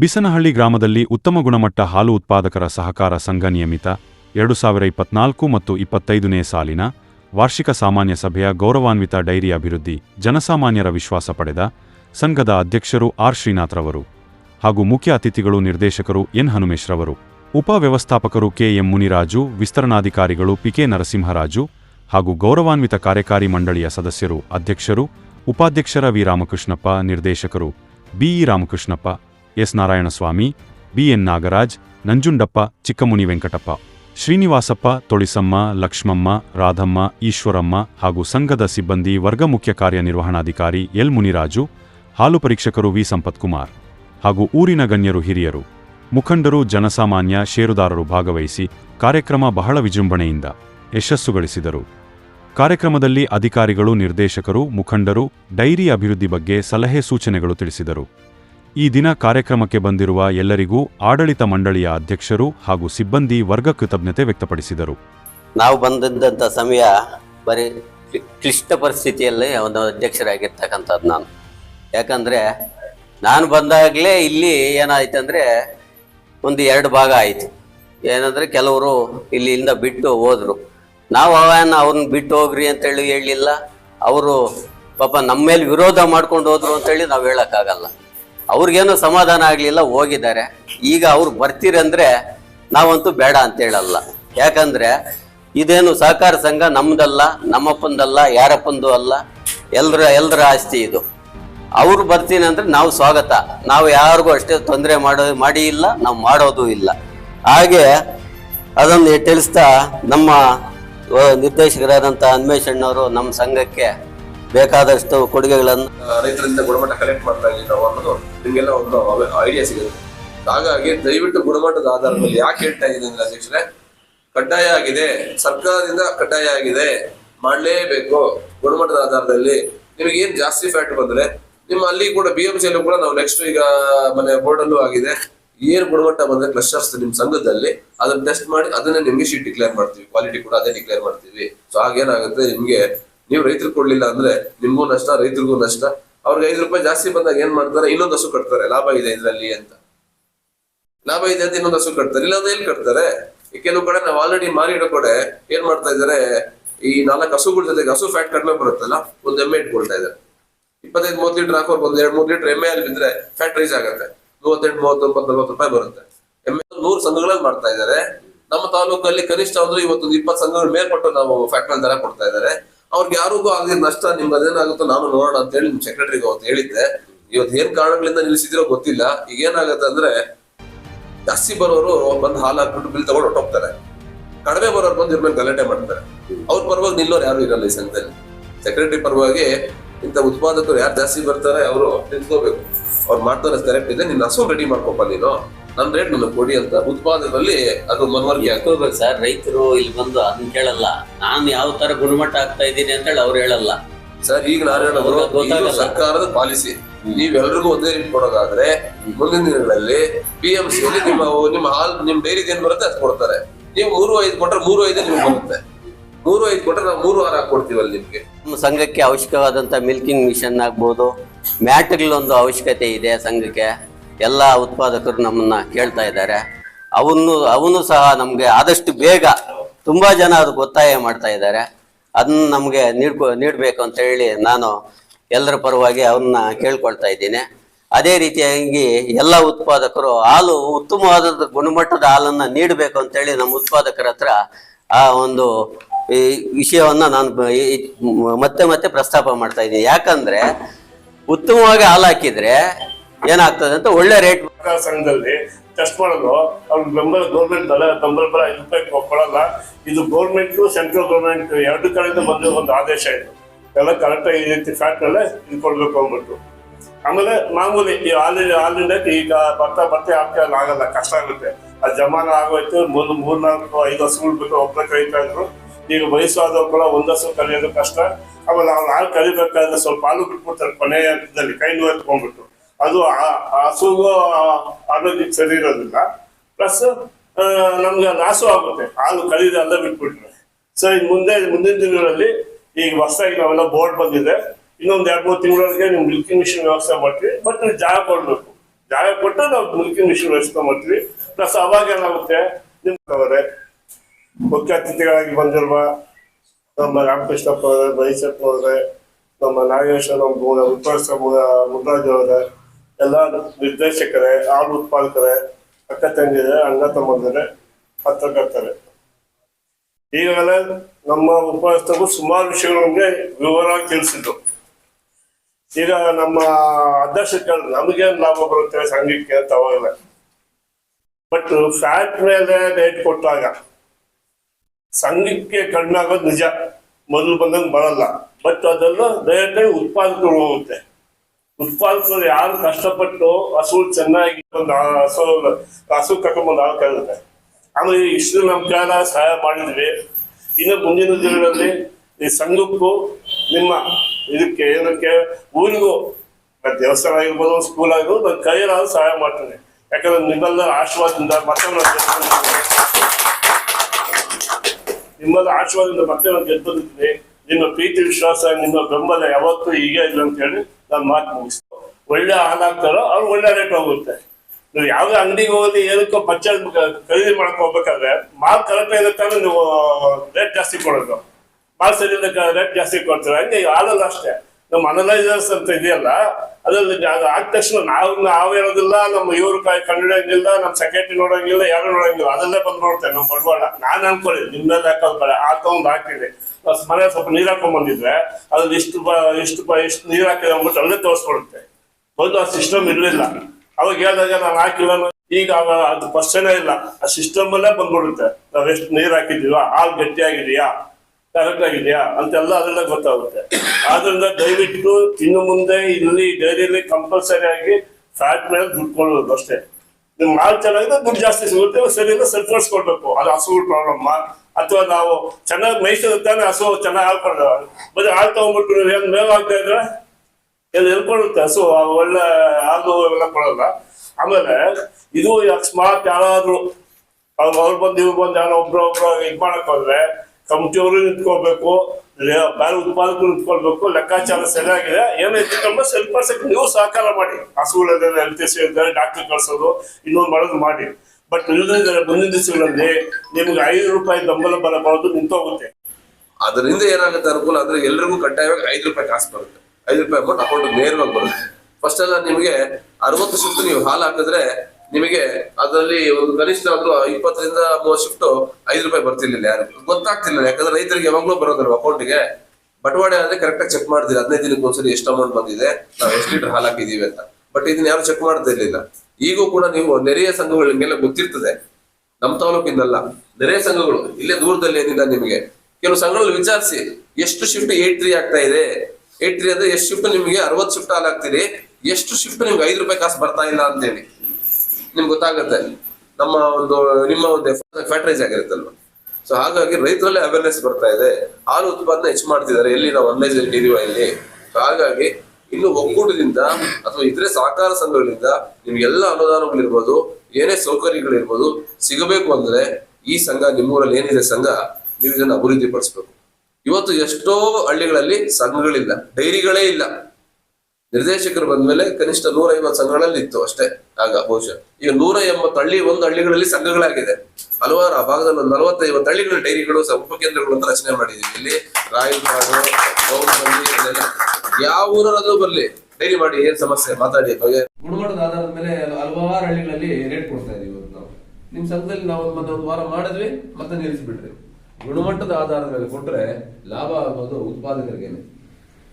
ಬಿಸನಹಳ್ಳಿ ಗ್ರಾಮದಲ್ಲಿ ಉತ್ತಮ ಗುಣಮಟ್ಟ ಹಾಲು ಉತ್ಪಾದಕರ ಸಹಕಾರ ಸಂಘ ನಿಯಮಿತ ಎರಡು ಸಾವಿರ ಇಪ್ಪತ್ನಾಲ್ಕು ಮತ್ತು ಇಪ್ಪತ್ತೈದನೇ ಸಾಲಿನ ವಾರ್ಷಿಕ ಸಾಮಾನ್ಯ ಸಭೆಯ ಗೌರವಾನ್ವಿತ ಡೈರಿ ಅಭಿವೃದ್ಧಿ ಜನಸಾಮಾನ್ಯರ ವಿಶ್ವಾಸ ಪಡೆದ ಸಂಘದ ಅಧ್ಯಕ್ಷರು ಆರ್ ಶ್ರೀನಾಥ್ರವರು ಹಾಗೂ ಮುಖ್ಯ ಅತಿಥಿಗಳು ನಿರ್ದೇಶಕರು ಎನ್ ಹನುಮೇಶ್ರವರು. ಉಪ ವ್ಯವಸ್ಥಾಪಕರು ಕೆಎಂ ಮುನಿರಾಜು, ವಿಸ್ತರಣಾಧಿಕಾರಿಗಳು ಪಿಕೆ ನರಸಿಂಹರಾಜು ಹಾಗೂ ಗೌರವಾನ್ವಿತ ಕಾರ್ಯಕಾರಿ ಮಂಡಳಿಯ ಸದಸ್ಯರು, ಅಧ್ಯಕ್ಷರು, ಉಪಾಧ್ಯಕ್ಷರ ವಿ ರಾಮಕೃಷ್ಣಪ್ಪ, ನಿರ್ದೇಶಕರು B E Ramakrishnappa S Narayanaswamy B N Nagaraj, Nanjundappa, Chikkamuni Venkatappa, Srinivasappa, Tolisamma, Lakshmamma, Radhamma, Eshwaramma ಹಾಗೂ ಸಂಘದ ಸಿಬ್ಬಂದಿ ವರ್ಗ ಮುಖ್ಯ ಕಾರ್ಯನಿರ್ವಹಣಾಧಿಕಾರಿ ಎಲ್ ಮುನಿರಾಜು, ಹಾಲು ಪರೀಕ್ಷಕರು ವಿ ಸಂಪತ್ಕುಮಾರ್ ಹಾಗೂ ಊರಿನ ಗಣ್ಯರು ಹಿರಿಯರು. ಮುಖಂಡರು ಜನಸಾಮಾನ್ಯ ಷೇರುದಾರರು ಭಾಗವಹಿಸಿ ಕಾರ್ಯಕ್ರಮ ಬಹಳ ವಿಜೃಂಭಣೆಯಿಂದ ಯಶಸ್ಸು ಗಳಿಸಿದರು ಕಾರ್ಯಕ್ರಮದಲ್ಲಿ ಅಧಿಕಾರಿಗಳು, ನಿರ್ದೇಶಕರು, ಮುಖಂಡರು, ಡೈರಿ ಅಭಿವೃದ್ಧಿ ಬಗ್ಗೆ ಸಲಹೆ ಸೂಚನೆಗಳು ತಿಳಿಸಿದರು. ಈ ದಿನ ಕಾರ್ಯಕ್ರಮಕ್ಕೆ ಬಂದಿರುವ ಎಲ್ಲರಿಗೂ ಆಡಳಿತ ಮಂಡಳಿಯ ಅಧ್ಯಕ್ಷರು ಹಾಗೂ ಸಿಬ್ಬಂದಿ ವರ್ಗ ಕೃತಜ್ಞತೆ ವ್ಯಕ್ತಪಡಿಸಿದರು. ನಾವು ಬಂದಿದ್ದಂಥ ಸಮಯ ಬರೀ ಕ್ಲಿ- ಕ್ಲಿಷ್ಟ ಪರಿಸ್ಥಿತಿಯಲ್ಲಿ ಒಂದು ಅಧ್ಯಕ್ಷರಾಗಿರ್ತಕ್ಕಂಥದ್ದು ನಾನು. ಯಾಕಂದರೆ ನಾನು ಬಂದಾಗಲೇ ಇಲ್ಲಿ ಏನಾಯ್ತು ಅಂದರೆ ಒಂದು ಎರಡು ಭಾಗ ಆಯಿತು. ಏನಂದರೆ ಕೆಲವರು ಇಲ್ಲಿಂದ ಬಿಟ್ಟು ಹೋದರು. ನಾವು ಅವನ್ನ ಅವ್ರನ್ನ ಬಿಟ್ಟು ಹೋಗ್ರಿ ಅಂತೇಳಿ ಹೇಳಲಿಲ್ಲ. ಅವರು ಪಾಪ ನಮ್ಮ ಮೇಲೆ ವಿರೋಧ ಮಾಡ್ಕೊಂಡು ಹೋದರು ಅಂತೇಳಿ ನಾವು ಹೇಳೋಕ್ಕಾಗಲ್ಲ. ಅವ್ರಿಗೇನೋ ಸಮಾಧಾನ ಆಗಲಿಲ್ಲ, ಹೋಗಿದ್ದಾರೆ. ಈಗ ಅವ್ರು ಬರ್ತೀರಂದ್ರೆ ನಾವಂತೂ ಬೇಡ ಅಂತ ಹೇಳಲ್ಲ. ಯಾಕಂದ್ರೆ ಇದೇನು ಸಹಕಾರ ಸಂಘ ನಮ್ದಲ್ಲ, ನಮ್ಮಪ್ಪಂದಲ್ಲ, ಯಾರಪ್ಪಂದು ಅಲ್ಲ, ಎಲ್ರ ಎಲ್ರ ಆಸ್ತಿ ಇದು. ಅವ್ರು ಬರ್ತೀನಿ ಅಂದ್ರೆ ನಾವು ಸ್ವಾಗತ. ನಾವು ಯಾರಿಗೂ ಅಷ್ಟೇ ತೊಂದರೆ ಮಾಡೋ, ಮಾಡಿ ಇಲ್ಲ, ನಾವು ಮಾಡೋದು ಇಲ್ಲ. ಹಾಗೆ ಅದನ್ನು ತಿಳಿಸ್ತಾ ನಮ್ಮ ನಿರ್ದೇಶಕರಾದಂಥ ಅನ್ಮೇಶ್ ಅಣ್ಣವರು ನಮ್ಮ ಸಂಘಕ್ಕೆ ಬೇಕಾದಷ್ಟು ಕೊಡುಗೆಗಳನ್ನು ರೈತರಿಂದ ಗುಣಮಟ್ಟ ಕಲೆಕ್ಟ್ ಮಾಡ್ತಾ ಇದ್ದೀವಿ ನಾವು ಅನ್ನೋದು ನಿಮಗೆಲ್ಲ ಒಂದು ಐಡಿಯಾ ಸಿಗುತ್ತೆ. ಹಾಗಾಗಿ ದಯವಿಟ್ಟು ಗುಣಮಟ್ಟದ ಆಧಾರದ ಮೇಲೆ ಯಾಕೆ ಹೇಳ್ತಾ ಇದ್ದೀನಿ ಅಂದ್ರೆ ಅಧ್ಯಕ್ಷರೇ, ಕಡ್ಡಾಯ ಆಗಿದೆ, ಸರ್ಕಾರದಿಂದ ಕಡ್ಡಾಯ ಆಗಿದೆ, ಮಾಡಲೇಬೇಕು. ಗುಣಮಟ್ಟದ ಆಧಾರದಲ್ಲಿ ನಿಮಗೆ ಏನ್ ಜಾಸ್ತಿ ಫ್ಯಾಟ್ ಬಂದ್ರೆ, ನಿಮ್ಮ ಅಲ್ಲಿ ಕೂಡ ಬಿ ಎಂ ಸಿಯಲ್ಲೂ ಕೂಡ ನಾವು ನೆಕ್ಸ್ಟ್ ಈಗ ಮನೆ ಬೋರ್ಡಲ್ಲೂ ಆಗಿದೆ. ಏನು ಗುಣಮಟ್ಟ ಬಂದರೆ ಕ್ಲಸ್ಟರ್ಸ್ ನಿಮ್ಮ ಸಂಘದಲ್ಲಿ ಅದನ್ನ ಟೆಸ್ಟ್ ಮಾಡಿ, ಅದನ್ನ ನಿಮಗೆ ಶೀಟ್ ಡಿಕ್ಲೇರ್ ಮಾಡ್ತೀವಿ. ಕ್ವಾಲಿಟಿ ಕೂಡ ಅದೇ ಡಿಕ್ಲೇರ್ ಮಾಡ್ತೀವಿ. ಸೊ ಹಾಗೇನಾಗುತ್ತೆ, ನಿಮ್ಗೆ ನೀವು ರೈತರು ಕೊಡ್ಲಿಲ್ಲ ಅಂದ್ರೆ ನಿಮ್ಗೂ ನಷ್ಟ, ರೈತರಿಗೂ ನಷ್ಟ. ಅವ್ರಿಗೆ ಐದು ರೂಪಾಯಿ ಜಾಸ್ತಿ ಬಂದಾಗ ಏನ್ ಮಾಡ್ತಾರೆ? ಇನ್ನೊಂದು ಹಸು ಕಟ್ತಾರೆ. ಲಾಭ ಇದೆ ಇದ್ರಲ್ಲಿ ಅಂತ. ಲಾಭ ಇದೆ ಅಂತ ಇನ್ನೊಂದು ಹಸು ಕಟ್ತಾರೆ. ಇಲ್ಲ ಅಂದ್ರೆ ಎಲ್ಲಿ ಕಟ್ತಾರೆ? ಕೆಲವು ಕಡೆ ನಾವು ಆಲ್ರೆಡಿ ಮಾರಿ ಇಡೋ ಕಡೆ ಏನ್ ಮಾಡ್ತಾ ಇದಾರೆ ಈ ನಾಲ್ಕು ಹಸುಗಳ ಜೊತೆಗೆ ಹಸು ಫ್ಯಾಟ್ ಕಡಿಮೆ ಬರುತ್ತಲ್ಲ, ಒಂದ್ ಎಮ್ಮೆ ಇಟ್ಕೊಳ್ತಾ ಇದ್ದಾರೆ. ಇಪ್ಪತ್ತೈದು, ಮೂವತ್ತು ಲೀಟರ್ ಹಾಕೋರ್ ಒಂದ್ ಎರಡ್, ಮೂರ್ ಲೀಟರ್ ಎಮ್ಮೆ ಅಲ್ಲಿ ಬಿದ್ರೆ ಫ್ಯಾಟ್ ರೈಸ್ ಆಗುತ್ತೆ. ಮೂವತ್ತೆಂಟು, ಮೂವತ್ತೊಂಬತ್ತು, ನಲ್ವತ್ತು ರೂಪಾಯಿ ಬರುತ್ತೆ. ಎಮ್ಮೆ ನೂರು ಸಂಘಗಳಲ್ಲಿ ಮಾಡ್ತಾ ಇದ್ದಾರೆ. ನಮ್ಮ ತಾಲೂಕಲ್ಲಿ ಕನಿಷ್ಠ ಅಂದ್ರೆ ಇವತ್ತೊಂದು ಇಪ್ಪತ್ತು ಸಂಘಗಳ ಮೇಲ್ಪಟ್ಟು ನಾವು ಫ್ಯಾಕ್ಟರಿ ಕೊಡ್ತಾ ಇದ್ದಾರೆ. ಅವ್ರಿಗೆ ಯಾರಿಗೂ ಆಗಿದ ನಷ್ಟ, ನಿಮ್ಗೆ ಅದೇನಾಗುತ್ತೋ ನಾನು ನೋಡೋಣ ಅಂತ ಹೇಳಿ ನಿಮ್ ಸೆಕ್ರೆಟರಿಗೆ ಅವತ್ತು ಹೇಳಿದ್ದೆ. ಇವತ್ತು ಏನ್ ಕಾರಣಗಳಿಂದ ನಿಲ್ಲಿಸಿದಿರೋ ಗೊತ್ತಿಲ್ಲ. ಈಗ ಏನಾಗುತ್ತೆ ಅಂದ್ರೆ ಜಾಸ್ತಿ ಬರೋರು ಬಂದು ಹಾಲು ಹಾಕ್ಬಿಟ್ಟು ಬಿಲ್ ತಗೊಂಡು ಹೊಟ್ಟೋಗ್ತಾರೆ ಕಡಿಮೆ ಬರೋರು ಬಂದು ಇವ್ರ ಮೇಲೆ ಗಲಾಟೆ ಮಾಡ್ತಾರೆ. ಅವ್ರ ಪರವಾಗಿ ನಿಲ್ಲೋರು ಯಾರು ಇರಲ್ಲ ಈ ಸಂಘದಲ್ಲಿ. ಸೆಕ್ರೆಟರಿ ಪರವಾಗಿ ಇಂಥ ಉತ್ಪಾದಕರು ಯಾರು ಜಾಸ್ತಿ ಬರ್ತಾರೆ, ಅವರು ನಿಂತ್ಕೋಬೇಕು. ಅವ್ರು ಮಾಡ್ತಾರೆ ಕರೆಕ್ಟ್ ಇದೆ. ನಿನ್ನ ಹಸು ರೆಡಿ ಮಾಡ್ಕೊಪ್ಪ ನೀನು. ನನ್ ರೇಟ್ ಕೊಡಿ ಅಂತ ಉತ್ಪಾದನೆಯಲ್ಲಿ ಅದು ಮನವರಿಕೆ ಆಗ್ತದೆ. ಯಾಕೋಬೇಕು ಸರ್ ರೈತರು ಇಲ್ಲಿ ಬಂದು ಅದನ್ನ ಕೇಳಲ್ಲ. ನಾನು ಯಾವ ತರ ಗುಣಮಟ್ಟ ಆಗ್ತಾ ಇದ್ದೀನಿ ಅಂತೇಳಿ ಅವ್ರು ಹೇಳಲ್ಲ. ಸರ್ ಈಗ ನಾನು ಹೇಳೋದು? ಇದು ಸರ್ಕಾರದ ಪಾಲಿಸಿ. ನೀವೆಲ್ರಿಗೂ ಒಂದೇ ರೇಟ್ ಕೊಡೋದಾದ್ರೆ ಮುಂದಿನ ದಿನಗಳಲ್ಲಿ ಪಿ ಎಂ ಸಿ ನಿಮ್ಮ ನಿಮ್ಮ ಹಾಲ್ ನಿಮ್ ಡೈರಿ ಏನ್ ಬರುತ್ತೆ ಅದು ಕೊಡ್ತಾರೆ. ನೀವು ಮೂರು ಐದು ಕೊಟ್ರೆ ಮೂರು ಐದು ನಿಮ್ಗೆ ಬರುತ್ತೆ. ಮೂರು ಐದು ಕೊಟ್ರೆ ನಾವು ಮೂರು ವಾರ ಕೊಡ್ತೀವಲ್ಲ ನಿಮ್ಗೆ. ನಮ್ಮ ಸಂಘಕ್ಕೆ ಅವಶ್ಯಕವಾದಂತ ಮಿಲ್ಕಿಂಗ್ ಮಿಷನ್ ಆಗ್ಬೋದು. ಮ್ಯಾಟ್ಗಳೊಂದು ಅವಶ್ಯಕತೆ ಇದೆ ಸಂಘಕ್ಕೆ. ಎಲ್ಲ ಉತ್ಪಾದಕರು ನಮ್ಮನ್ನ ಕೇಳ್ತಾ ಇದ್ದಾರೆ. ಅವನ್ನು ಅವನು ಸಹ ನಮಗೆ ಆದಷ್ಟು ಬೇಗ ತುಂಬ ಜನ ಅದಕ್ಕೆ ಒತ್ತಾಯ ಮಾಡ್ತಾ ಇದ್ದಾರೆ. ಅದನ್ನ ನಮಗೆ ನೀಡ್ಕೊ, ನೀಡಬೇಕು ಅಂತ ಹೇಳಿ ನಾನು ಎಲ್ಲರ ಪರವಾಗಿ ಅವನ್ನ ಕೇಳ್ಕೊಳ್ತಾ ಇದ್ದೀನಿ. ಅದೇ ರೀತಿಯಾಗಿ ಎಲ್ಲ ಉತ್ಪಾದಕರು ಹಾಲು ಉತ್ತಮವಾದ ಗುಣಮಟ್ಟದ ಹಾಲನ್ನು ನೀಡಬೇಕು ಅಂತೇಳಿ ನಮ್ಮ ಉತ್ಪಾದಕರ ಹತ್ರ ಆ ಒಂದು ಈ ವಿಷಯವನ್ನು ನಾನು ಮತ್ತೆ ಮತ್ತೆ ಪ್ರಸ್ತಾಪ ಮಾಡ್ತಾ ಇದ್ದೀನಿ. ಯಾಕಂದರೆ ಉತ್ತಮವಾಗಿ ಹಾಲು ಹಾಕಿದ್ರೆ ಏನಾಗ್ತದೆ ಅಂತ ಒಳ್ಳೆ ರೇಟ್ ಸಂಘದಲ್ಲಿ ಟೆಸ್ಟ್ ಮಾಡೋದು, ಅವ್ರ ಬೆಂಬಲ ಗೌರ್ಮೆಂಟ್ ಅಲ್ಲ ಬೆಂಬಲ ಬಲ ಐದು ರೂಪಾಯಿ ಕೊಡಲ್ಲ. ಇದು ಗೌರ್ಮೆಂಟ್ ಸೆಂಟ್ರಲ್ ಗೌರ್ಮೆಂಟ್ ಎರಡು ಕಡೆಯಿಂದ ಮೊದಲು ಒಂದು ಆದೇಶ ಇದು. ಎಲ್ಲ ಕರೆಕ್ಟಾಗಿ ಈ ರೀತಿ ಫ್ಯಾಕ್ಟ್ ಅಲ್ಲೇ ಇದು ಕೊಡ್ಬೇಕು ಅಂದ್ಬಿಟ್ಟು. ಆಮೇಲೆ ಮಾಮೂಲಿ ಈ ಹಾಲಿನ ಹಾಲಿಂದ ಈಗ ಬರ್ತಾ ಭತ್ತ ಹಾಕಿ ಆಗಲ್ಲ, ಕಷ್ಟ ಆಗುತ್ತೆ. ಅದು ಜಮಾನ ಆಗೋಯ್ತು ಮೊದಲು ಮೂರ್ನಾಲ್ಕು, ಐದು ಹಸುಗಳು ಬೇಕು ಒಬ್ಬರ ಕರೀತಾ ಇದ್ರು. ಈಗ ವಯಸ್ಸಾದವ್ರು ಕೂಡ ಒಂದು ಹಸು ಕಲಿಯೋದು ಕಷ್ಟ. ಆಮೇಲೆ ಅವ್ರು ಹಾಲು ಕಲಿಬೇಕಾದ್ರೆ ಸ್ವಲ್ಪ ಹಾಲು ಬಿಟ್ಬಿಡ್ತಾರೆ, ಕೊನೆಯ ಹಂತದಲ್ಲಿ ಕೈ ನೋವು ಎತ್ಕೊಂಡ್ಬಿಟ್ಟು. ಅದು ಹಸುಗೂ ಆರೋಗ್ಯಕ್ಕೆ ಸರಿ ಇರೋದಿಲ್ಲ. ಪ್ಲಸ್ ನಮ್ಗೆ ನಾಶ ಆಗುತ್ತೆ ಹಾಲು ಕಲಿದ ಅಲ್ಲ ಬಿಟ್ಬಿಟ್ರೆ. ಸೊ ಈಗ ಮುಂದೆ, ಮುಂದಿನ ದಿನಗಳಲ್ಲಿ ಈಗ ಹೊಸದಾಗಿ ನಾವೆಲ್ಲ ಬೋರ್ಡ್ ಬಂದಿದೆ. ಇನ್ನೊಂದು ಎರಡು ಮೂರು ತಿಂಗಳೊಳಗೆ ನೀವು ಮಿಲ್ಕಿಂಗ್ ಮಿಷಿನ್ ವ್ಯವಸ್ಥೆ ಮಾಡ್ತೀವಿ. ಬಟ್ ನೀವು ಜಾಗ ಕೊಡ್ಬೇಕು. ಜಾಗ ಕೊಟ್ಟು ನಾವು ಮಿಲ್ಕಿಂಗ್ ಮಿಷಿನ್ ವ್ಯವಸ್ಥೆ ಮಾಡ್ತೀವಿ. ಪ್ಲಸ್ ಅವಾಗ ಏನಾಗುತ್ತೆ? ನಿಮ್ ಅವರೇ ಮುಖ್ಯ ಅತಿಥಿಗಳಾಗಿ ಬಂದಿರುವ ನಮ್ಮ ರಾಮಕೃಷ್ಣಪ್ಪ ಅವರೇ ಬೈಸಪ್ಪ ಅವರೇ, ನಮ್ಮ ನಾಗೇಶ್ವರ ಮುದ್ರಾಜ್ ಅವರೇ ಎಲ್ಲ ನಿರ್ದೇಶಕರೇ ಹಾಲು ಉತ್ಪಾದಕರೇ, ಅಕ್ಕ ತಂಗಿರೆ, ಅಣ್ಣ ತಮ್ಮಂದಿರೆ ಪತ್ರಕರ್ತರೆ. ಈಗಾಗಲೇ ನಮ್ಮ ಉಪಾಯಸ್ಥರು ಸುಮಾರು ವಿಷಯಗಳು ನಮಗೆ ವಿವರವಾಗಿ ತಿಳಿಸಿದ್ರು ಈಗ ನಮ್ಮ ಅಧ್ಯಕ್ಷಕ್ಕೆ ನಮಗೇನು ಲಾಭ ಬರುತ್ತೆ ಸಂಘಕ್ಕೆ ಅಂತ ಅವಾಗಲ್ಲ ಬಟ್ ಫ್ಯಾಟ್ ಮೇಲೆ ರೇಟ್ ಕೊಟ್ಟಾಗ ಸಂಘಕ್ಕೆ ಕಣ್ಣಾಗೋದು ನಿಜ. ಮೊದಲು ಬಂದಂಗೆ ಬರಲ್ಲ. ಬಟ್ ಅದೆಲ್ಲ ಡೈರೆಕ್ಟ್ ಉತ್ಪಾದಕರು ಹೋಗುತ್ತೆ. ಉತ್ಪಾದಕರು ಯಾರು ಕಷ್ಟಪಟ್ಟು ಹಸು ಚೆನ್ನಾಗಿ ಒಂದು ಹಸು ಹಸು ಕರ್ಕೊಂಡ್ಬಂದು ಹಾಲು ಕರೆಯುತ್ತೆ ಆಮೇಲೆ ಇಷ್ಟು ನಮ್ಮ ಕಾಲ ಸಹಾಯ ಮಾಡಿದ್ವಿ. ಇನ್ನು ಮುಂದಿನ ದಿನಗಳಲ್ಲಿ ಈ ಸಂಘಕ್ಕೂ ನಿಮ್ಮ ಇದಕ್ಕೆ ಏನಕ್ಕೆ, ಊರಿಗೂ ನಾನ್ ದೇವಸ್ಥಾನ ಆಗಿರ್ಬೋದು ಸ್ಕೂಲ್ ಆಗಿರ್ಬೋದು ನನ್ನ ಕೈಯಲ್ಲಾದ್ರೂ ಸಹಾಯ ಮಾಡ್ತೇನೆ ಯಾಕಂದ್ರೆ ನಿಮ್ಮೆಲ್ಲ ಆಶೀರ್ವಾದದಿಂದ ಮತ್ತೆ ನಿಮ್ಮೆಲ್ಲ ಆಶೀರ್ವಾದದಿಂದ ಮತ್ತೆ ನಾನು ಗೆದ್ದು ನಿಮ್ಮ ಪ್ರೀತಿ, ವಿಶ್ವಾಸ, ನಿಮ್ಮ ಬೆಂಬಲ ಯಾವತ್ತೂ ಹೀಗೆ ಇಲ್ಲ ಅಂತ ಹೇಳಿ ನಾನು ಮಾತು ಮುಗಿಸ್ತು ಒಳ್ಳೆ ಹಾಲಾಗ್ತಾರೋ ಅವ್ರು ಒಳ್ಳೆ ರೇಟ್ ಹೋಗುತ್ತೆ. ನೀವು ಯಾವ್ದೇ ಅಂಗಡಿಗೆ ಹೋಗಿ ಏನಕ್ಕೋ ಪಚ್ಚಲ್ ಖರೀದಿ ಮಾಡಕ್ ಹೋಗ್ಬೇಕಾದ್ರೆ ಮಾಲ್ ಕರೆಕ್ಟ್ ಇರುತ್ತಾನೆ ನೀವು ರೇಟ್ ಜಾಸ್ತಿ ಕೊಡೋದು. ಮಾಲ್ ಸರಿ ರೇಟ್ ಜಾಸ್ತಿ ಕೊಡ್ತಾರೆ? ಹಂಗೆ ಹಾಲಲ್ಲ ಅಷ್ಟೇ. ನಮ್ಮ ಅನಲೈಸರ್ಸ್ ಅಂತ ಇದೆಯಲ್ಲ, ಅದ್ರಲ್ಲಿ ಅದು ಆದ ತಕ್ಷಣ ನಾವು ನಾವು ಇರೋದಿಲ್ಲ ನಮ್ಮ ಇವ್ರು ಕಂಡಿಡಂಗಿಲ್ಲ ನಮ್ಮ ಸೆಕ್ರೆಟರಿ ನೋಡೋಂಗಿಲ್ಲ, ಯಾರು ನೋಡೋಂಗಿಲ್ಲ ಅದಲ್ಲೇ ಬಂದು ನೋಡ್ತೇವೆ ನಮ್ಮ ಬಂಡವಾಳ. ನಾನು ಅನ್ಕೊಳ್ಳಿ ನಿಮ್ಮೆಲ್ಲ ಹಾಕೋದು ಬೇಡ ತಗೊಂಡು ಹಾಕಿದೆ. ಮನೆ ಸ್ವಲ್ಪ ನೀರು ಹಾಕೊಂಡ್ಬಂದಿದ್ರೆ ಅದ್ರಲ್ಲಿ ಇಷ್ಟು ಇಷ್ಟು ಇಷ್ಟು ನೀರು ಹಾಕಿದೆ ಅಂದ್ಬಿಟ್ಟು ಅಲ್ಲೇ ತೋರಿಸ್ಕೊಡುತ್ತೆ. ಬಂದು ಆ ಸಿಸ್ಟಮ್ ಇರಲಿಲ್ಲ. ಅವಾಗ ಹೇಳಿದಾಗ ನಾನು ಹಾಕಿಲ್ಲ ಈಗ ಅದು ಪ್ರಶ್ನೆ ಇಲ್ಲ. ಆ ಸಿಸ್ಟಮ್ ಅಲ್ಲೇ ಬಂದ್ಬಿಡುತ್ತೆ. ನಾವ್ ಎಷ್ಟು ನೀರ್ ಹಾಕಿದೀವಾ ಹಾಲು ಗಟ್ಟಿಯಾಗಿದೆಯಾ? ಕರೆಕ್ಟ್ ಆಗಿದೆಯಾ? ಅಂತೆಲ್ಲ ಅದೆಲ್ಲ ಗೊತ್ತಾಗುತ್ತೆ. ಆದ್ರಿಂದ ದಯವಿಟ್ಟು ಇನ್ನು ಮುಂದೆ ಇಲ್ಲಿ ಡೈರಿಯಲ್ಲಿ ಕಂಪಲ್ಸರಿ ಆಗಿ ಫ್ಯಾಟ್ ಮೇಲೆ ದುಡ್ಡು ಕೊಡೋದು ಅಷ್ಟೇ. ನಿಮ್ಗೆ ಮಾಲ್ ಚೆನ್ನಾಗಿದೆ, ದುಡ್ಡು ಜಾಸ್ತಿ ಸಿಗುತ್ತೆ ಸರಿ ಇಲ್ಲ ಸರಿಪಡಿಸ್ಕೊಡ್ಬೇಕು ಅದು ಹಸುಗಳ ಪ್ರಾಬ್ಲಮ್ ಅಥವಾ ನಾವು ಚೆನ್ನಾಗಿ ಮೈಸೂರು ತಾನೇ ಹಸು ಚೆನ್ನಾಗಿ ಹಾಕೊಂಡು ಬರೀ ಹಾಲು ತಗೊಂಡ್ಬಿಟ್ಟು ಏನ್ ಮೇವು ಆಗ್ತಾ ಇದ್ರೆ? ಎಲ್ಲ ಎಲ್ಕೊಳ್ಳುತ್ತೆ ಹಸು? ಒಳ್ಳೆ ಹಾಲು ಎಲ್ಲ ಕೊಡಲ್ಲ. ಆಮೇಲೆ ಇದು ಅಕಸ್ಮಾತ್ ಯಾರಾದ್ರೂ ಅವ್ರು ಅವ್ರು ಬಂದು, ಇವ್ರು ಬಂದು, ಯಾರೋ ಒಬ್ರು ಒಬ್ರು ಇದ್ ಮಾಡಕ್ ಹೋದ್ರೆ ಕಮಿಟಿಯವರು ನಿಂತ್ಕೋಬೇಕು ಲೇ- ಬೇರೆ ಉತ್ಪಾದಕರು ನಿಂತ್ಕೊಳ್ಬೇಕು, ಲೆಕ್ಕಾಚಾರ ಸರಿಯಾಗಿದೆ. ಏನೈತಿ ತಮ್ಮ ಸ್ವಲ್ಪ ಪರ್ಸೆಂಟ್ ನೀವು ಸಹಕಾರ ಮಾಡಿ. ಹಸುಗಳೆಲ್ಲ ಹೆಲ್ತ್ ಇದ್ದಾರೆ ಡಾಕ್ಟರ್ ಕಳ್ಸೋದು, ಇನ್ನೊಂದು ಮಾಡೋದು ಮಾಡಿ. ಬಟ್ ಇಲ್ಲದಿದ್ದರೆ ಮುಂದಿನ ದಿವಸಗಳಲ್ಲಿ ನಿಮ್ಗೆ ಐದು ರೂಪಾಯಿ ಬೆಂಬಲ ಬಲ ಬರೋದು ನಿಂತೋಗುತ್ತೆ. ಅದರಿಂದ ಏನಾಗುತ್ತೆ ಅನುಕೂಲ ಅಂದ್ರೆ ಎಲ್ರಿಗೂ ಕಡ್ಡಾಯವಾಗಿ ಐದು ರೂಪಾಯಿ ಕಾಸು ಬರುತ್ತೆ. ಐದು ರೂಪಾಯಿ ಅಕೌಂಟ್ ನೇರವಾಗಿ ಬರುತ್ತೆ. ಫಸ್ಟ್ ಎಲ್ಲ ನಿಮಗೆ ಅರವತ್ತು ಸುತ್ತು ನೀವು ಹಾಲು ಹಾಕಿದ್ರೆ ನಿಮಗೆ ಅದರಲ್ಲಿ ಒಂದು ಕನಿಷ್ಠ ಒಂದು ಇಪ್ಪತ್ತರಿಂದ ಮೂವತ್ತು ಶಿಫ್ಟ್ ಐದು ರೂಪಾಯಿ ಬರ್ತಿರ್ಲಿಲ್ಲ ಯಾರು ಗೊತ್ತಾಗ್ತಿಲ್ಲ ಯಾಕಂದ್ರೆ ರೈತರಿಗೆ ಯಾವಾಗ್ಲೂ ಬರೋದಲ್ವ ಅಕೌಂಟ್ಗೆ ಬಟವಾಡೆ ಆದ್ರೆ ಕರೆಕ್ಟ್ ಆಗಿ ಚೆಕ್ ಮಾಡ್ತೀರಿ. ಹದಿನೈದು ದಿನಕ್ಕೆ ಒಂದ್ಸರಿ ಎಷ್ಟು ಅಮೌಂಟ್ ಬಂದಿದೆ? ನಾವು ಎಷ್ಟು ಲೀಟರ್ ಹಾಲು ಹಾಕಿದೀವಿ ಅಂತ. ಬಟ್ ಇದನ್ನ ಯಾರು ಚೆಕ್ ಮಾಡ್ತಾ ಇರ್ಲಿಲ್ಲ. ಈಗೂ ಕೂಡ ನೀವು ನೆರೆಯ ಸಂಘಗಳಿಗೆಲ್ಲ ಗೊತ್ತಿರ್ತದೆ. ನಮ್ಮ ತಾಲೂಕಿನಲ್ಲ, ನೆರೆಯ ಸಂಘಗಳು, ಇಲ್ಲೇ ದೂರದಲ್ಲಿ ಏನಿಲ್ಲ ನಿಮಗೆ? ಕೆಲವು ಸಂಘಗಳು ವಿಚಾರಿಸಿ, ಎಷ್ಟು ಶಿಫ್ಟ್ ಏಟ್ ತ್ರೀ ಆಗ್ತಾ ಇದೆ? ಏಟ್ ತ್ರೀ ಅಂದ್ರೆ ಎಷ್ಟು ಶಿಫ್ಟ್ ನಿಮಗೆ ಅರವತ್ತು ಶಿಫ್ಟ್ ಹಾಲ್ ಆಗ್ತೀರಿ ಎಷ್ಟು ಶಿಫ್ಟ್ ನಿಮ್ಗೆ ಐದು ರೂಪಾಯಿ ಕಾಸು ಬರ್ತಾ ಇಲ್ಲ ಅಂತೇಳಿ. ನಿಮ್ಗೆ ಗೊತ್ತಾಗುತ್ತೆ. ನಮ್ಮ ಒಂದು, ನಿಮ್ಮ ಒಂದು ಫ್ಯಾಕ್ಟರೈಸ್ ಆಗಿರುತ್ತಲ್ವ? ಸೊ ಹಾಗಾಗಿ ರೈತರಲ್ಲೇ ಅವೇರ್ನೆಸ್ ಬರ್ತಾ ಇದೆ. ಹಾಲು ಉತ್ಪಾದನೆ ಹೆಚ್ಚು ಮಾಡ್ತಿದ್ದಾರೆ. ಎಲ್ಲಿ ನಾವು ಅನ್ಲೈಸ್ ಇಲ್ಲಿ. ಸೊ ಹಾಗಾಗಿ ಇನ್ನು ಒಕ್ಕೂಟದಿಂದ ಅಥವಾ ಇತರೆ ಸಹಕಾರ ಸಂಘಗಳಿಂದ ನಿಮ್ಗೆಲ್ಲ ಅನುದಾನಗಳಿರ್ಬೋದು, ಏನೇ ಸೌಕರ್ಯಗಳಿರ್ಬೋದು ಸಿಗಬೇಕು ಅಂದ್ರೆ ಈ ಸಂಘ ನಿಮ್ಮೂರಲ್ಲಿ ಏನಿದೆ ಸಂಘ, ನೀವು ಇದನ್ನ ಅಭಿವೃದ್ಧಿ ಪಡಿಸ್ಬೇಕು ಇವತ್ತು ಎಷ್ಟೋ ಹಳ್ಳಿಗಳಲ್ಲಿ ಸಂಘಗಳಿಲ್ಲ. ಡೈರಿಗಳೇ ಇಲ್ಲ. ನಿರ್ದೇಶಕರು ಬಂದ್ಮೇಲೆ ಕನಿಷ್ಠ ನೂರ ಐವತ್ತು ಸಂಘಗಳಲ್ಲಿ ಇತ್ತು ಅಷ್ಟೇ. ಆಗ ಬಹುಶಃ. ಈಗ ನೂರ ಎಂಬತ್ತು ಹಳ್ಳಿ, ಒಂದು ಹಳ್ಳಿಗಳಲ್ಲಿ ಸಂಘಗಳಾಗಿದೆ. ಹಲವಾರು ಆ ಭಾಗದಲ್ಲಿ ಒಂದು ನಲವತ್ತೈವತ್ತು ಹಳ್ಳಿಗಳ ಡೈರಿಗಳು ಸಮೂಹ ಕೇಂದ್ರಗಳು ಅಂತ ರಚನೆ ಮಾಡಿದೀವಿ ಇಲ್ಲಿ ಇಲ್ಲೆಲ್ಲ ಯಾವ ಊರಲ್ಲೂ ಬರ್ಲಿ. ಡೈರಿ ಮಾಡಿ ಏನ್ ಸಮಸ್ಯೆ? ಮಾತಾಡಿ. ಬಗೆ ಗುಣಮಟ್ಟದ ಆಧಾರದ ಮೇಲೆ ಹಲ- ಹಲವಾರು ಹಳ್ಳಿಗಳಲ್ಲಿ ರೇಟ್ ಕೊಡ್ತಾ ಇದೀವಿ ನಾವು. ನಿಮ್ ಸಂಘದಲ್ಲಿ ನಾವು ಮತ್ತೆ ಒಂದು ವಾರ ಮಾಡಿದ್ವಿ, ಮತ್ತೆ ನಿಲ್ಲಿಸ್ಬಿಟ್ರಿ. ಗುಣಮಟ್ಟದ ಆಧಾರದ ಮೇಲೆ ಕೊಟ್ರೆ ಲಾಭ ಆಗೋದು ಉತ್ಪಾದಕರಿಗೆ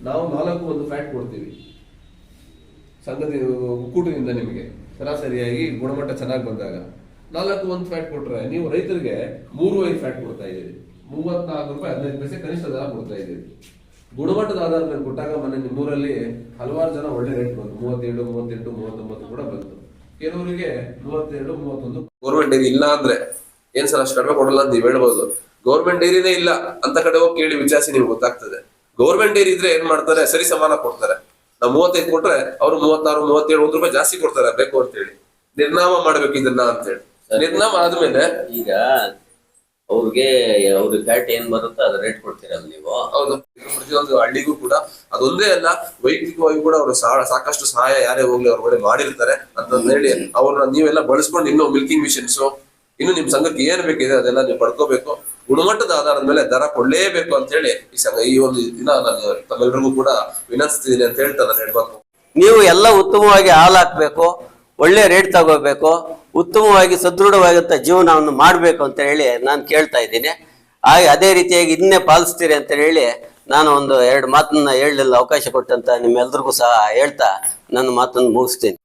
ನಾವು ನಾಲ್ಕು ಒಂದು ಫ್ಯಾಟ್ ಕೊಡ್ತೀವಿ. ಸಂಘದ ಒಕ್ಕೂಟದಿಂದ ನಿಮಗೆ ಸರಾಸರಿಯಾಗಿ ಗುಣಮಟ್ಟ ಚೆನ್ನಾಗಿ ಬಂದಾಗ, ನಾಲ್ಕು ಒಂದು ಫ್ಯಾಟ್ ಕೊಟ್ರೆ ನೀವು ರೈತರಿಗೆ ಮೂರು ಐದು ಫ್ಯಾಟ್ ಕೊಡ್ತಾ ಇದ್ದೀರಿ. ಮೂವತ್ನಾಲ್ಕು ರೂಪಾಯಿ ಹದಿನೈದು ಪೈಸೆ ಕನಿಷ್ಠ ದರ ಕೊಡ್ತಾ ಇದ್ದೀರಿ. ಗುಣಮಟ್ಟದ ಆಧಾರದ ಮೇಲೆ ಕೊಟ್ಟಾಗ ಮೊನ್ನೆ ನಿಮ್ಮೂರಲ್ಲಿ ಹಲವಾರು ಜನ ಒಳ್ಳೆ ರೇಟ್ ಬಂತು. ಮೂವತ್ತೇಳು, ಮೂವತ್ತೆಂಟು, ಮೂವತ್ತೊಂಬತ್ತು ಕೂಡ ಬಂತು. ಕೆಲವರಿಗೆ ಮೂವತ್ತೆರಡು, ಮೂವತ್ತೊಂದು ಗೌರ್ಮೆಂಟ್ ಡೈರಿ ಇಲ್ಲ ಅಂದ್ರೆ ಏನ್ ಸರ್, ಅಷ್ಟು ಕಡಿಮೆ ಕೊಡಲ್ಲ ಅಂತ ನೀವು ಹೇಳ್ಬೋದು. ಗೌರ್ಮೆಂಟ್ ಡೈರಿನೇ ಇಲ್ಲ ಅಂತ ಕಡೆ ಹೋಗಿ ಕೇಳಿ ವಿಚಾರಿಸಿ ನಿಮ್ಗೆ ಗೊತ್ತಾಗ್ತದೆ. ಗೌರ್ಮೆಂಟ್ ಡೈರಿ ಇದ್ರೆ ಏನ್ ಮಾಡ್ತಾರೆ? ಸರಿ ಸಮಾನ ಕೊಡ್ತಾರೆ. ನಾವು ಮೂವತ್ತೈದು ಕೊಟ್ರೆ ಅವ್ರು ಮೂವತ್ತಾರು ಮೂವತ್ತೇಳು ಒಂದು ರೂಪಾಯಿ ಜಾಸ್ತಿ ಕೊಡ್ತಾರೆ ಬೇಕು ಅಂತ ಹೇಳಿ ನಿರ್ನಾಮ ಮಾಡ್ಬೇಕು ಇದನ್ನ ಅಂತ ಹೇಳಿ ನಿರ್ನಾಮ ಆದ್ಮೇಲೆ ಈಗ ಅವ್ರಿಗೆ ಅವ್ರಿಗೆ ಫ್ಯಾಟ್ ಏನ್ ಬರುತ್ತೆ ಅದ್ರ ರೇಟ್ ಕೊಡ್ತೀರಲ್ಲ ನೀವು. ಹೌದು. ಪ್ರತಿಯೊಂದು ಹಳ್ಳಿಗೂ ಕೂಡ ಅದೊಂದೇ ಅಲ್ಲ ವೈಯಕ್ತಿಕವಾಗಿ ಕೂಡ ಅವರು ಸಾಕಷ್ಟು ಸಹಾಯ ಯಾರೇ ಹೋಗ್ಲಿ ಅವ್ರ ಕಡೆ ಮಾಡಿರ್ತಾರೆ ಅಂತ ಹೇಳಿ ಅವ್ರನ್ನ ನೀವೆಲ್ಲ ಬಳಸ್ಕೊಂಡು ಇನ್ನು ಮಿಲ್ಕಿಂಗ್ ಮಿಷಿನ್ಸ್ ಇನ್ನು ನಿಮ್ ಸಂಘಕ್ಕೆ ಏನ್ ಬೇಕಿದೆ ಅದೆಲ್ಲ ನೀವು ಪಡ್ಕೋಬೇಕು. ಗುಣಮಟ್ಟದ ಆಧಾರದ ಮೇಲೆ ದರ ಕೊಡಲೇಬೇಕು ಅಂತ ಹೇಳಿ ಈ ಸಂಘ ಈ ಒಂದು ದಿನ ನಾನು ತಮ್ಮೆಲ್ಲರಿಗೂ ಕೂಡ ವಿನಂತಿಸ್ತಿದ್ದೀನಿ ಅಂತ ಹೇಳ್ತಾ ನಾನು ಹೇಳ್ಬೇಕು ನೀವು ಎಲ್ಲ ಉತ್ತಮವಾಗಿ ಹಾಲು ಹಾಕ್ಬೇಕು, ಒಳ್ಳೆ ರೇಟ್ ತಗೋಬೇಕು, ಉತ್ತಮವಾಗಿ ಸದೃಢವಾಗಿಂತ ಜೀವನವನ್ನು ಮಾಡಬೇಕು ಅಂತ ಹೇಳಿ ನಾನು ಕೇಳ್ತಾ ಇದ್ದೀನಿ. ಹಾಗೆ ಅದೇ ರೀತಿಯಾಗಿ ಇದನ್ನೇ ಪಾಲಿಸ್ತೀರಿ ಅಂತ ಹೇಳಿ ನಾನು ಒಂದು ಎರಡು ಮಾತನ್ನ ಹೇಳಲಿಲ್ಲ ಅವಕಾಶ ಕೊಟ್ಟಂತ ನಿಮ್ಮೆಲ್ರಿಗೂ ಸಹ ಹೇಳ್ತಾ ನನ್ನ ಮಾತನ್ನು ಮುಗಿಸ್ತೀನಿ.